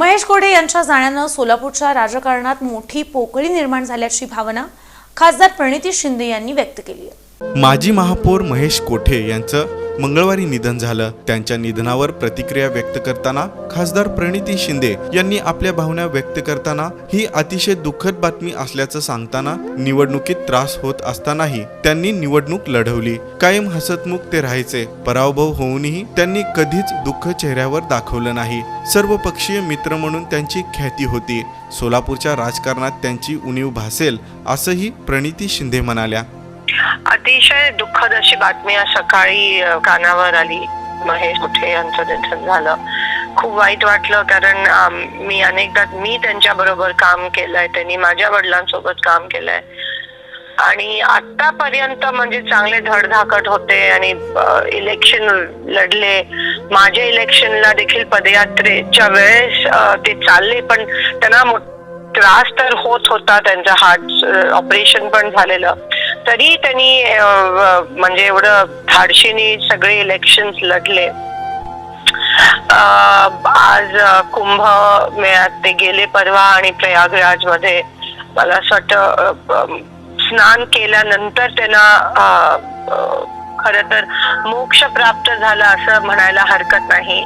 महेश कोडे यांच्या जाण्यानं सोलापूरच्या राजकारणात मोठी पोकळी निर्माण झाल्याची भावना खासदार प्रणिती शिंदे यांनी व्यक्त केली आहे. माजी महापौर महेश कोठे यांचं मंगळवारी निधन झालं. त्यांच्या निधनावर प्रतिक्रिया व्यक्त करताना खासदार प्रणिती शिंदे यांनी आपल्या भावना व्यक्त करताना ही अतिशय दुःखद बातमी असल्याचं सांगताना निवडणुकीत त्रास होत असतानाही त्यांनी निवडणूक लढवली. कायम हसतमुख ते राहायचे. पराभव होऊनही त्यांनी कधीच दुःख चेहऱ्यावर दाखवलं नाही. सर्व पक्षीय मित्र म्हणून त्यांची ख्याती होती. सोलापूरच्या राजकारणात त्यांची उणीव भासेल असंही प्रणिती शिंदे म्हणाल्या. अतिशय दुःखद अशी बातमी आज सकाळी कानावर आली. महेश कुठे यांचं निधन झालं. खूप वाईट वाटलं कारण मी अनेकदा मी त्यांच्या बरोबर काम केलंय त्यांनी माझ्या वडिलांसोबत काम केलंय. आणि आतापर्यंत म्हणजे चांगले धडधाकट होते आणि इलेक्शन लढले. माझ्या इलेक्शनला देखील पदयात्रेच्या वेळेस ते चालले पण त्यांना मो- त्रास तर होत होता त्यांचा हार्ट ऑपरेशन पण झालेलं. तरी त्यांनी म्हणजे एवढं धाडशीने सगळे इलेक्शन लढले. आज कुंभ मेळ्यात ते गेले परवा आणि प्रयागराजमध्ये मला असं वाटतं स्नान केल्यानंतर त्यांना खर तर मोक्ष प्राप्त झाला असं म्हणायला हरकत नाही.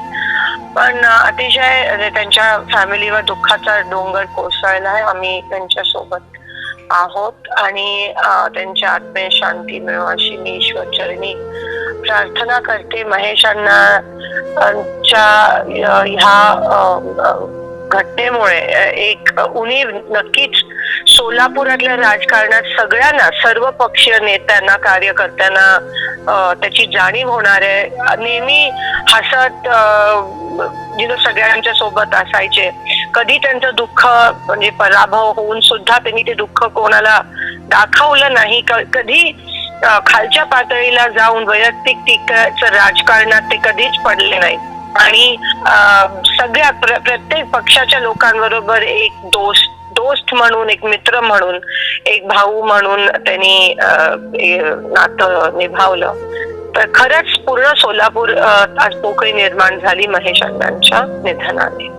पण अतिशय त्यांच्या फॅमिलीवर दुःखाचा डोंगर कोसळला आहे आम्ही त्यांच्यासोबत आहोत आणि त्यांच्या आत्मे शांती मिळो अशी मी ईश्वर चरणी प्रार्थना करते. महेशांना च्या ह्या घटनेमुळे एक उणीव नक्कीच सोलापुरातल्या राजकारणात सगळ्यांना सर्व पक्षीय नेत्यांना कार्यकर्त्यांना त्याची जाणीव होणार आहे नेहमी हसत जिथं सगळ्यांच्या सोबत असायचे. कधी त्यांचं दुःख म्हणजे पराभव होऊन सुद्धा त्यांनी ते दुःख कोणाला दाखवलं नाही. कधी खालच्या पातळीला जाऊन वैयक्तिक टीकाचं राजकारणात ते कधीच पडले नाही आणि सगळ्या प्रत्येक पक्षाच्या लोकांबरोबर एक दोस्त दोस्त म्हणून एक मित्र म्हणून एक भाऊ म्हणून त्यांनी नातं निभावलं. तर खरंच पूर्ण सोलापूर आज पोकळी निर्माण झाली महेश अण्णांच्या निधनाने.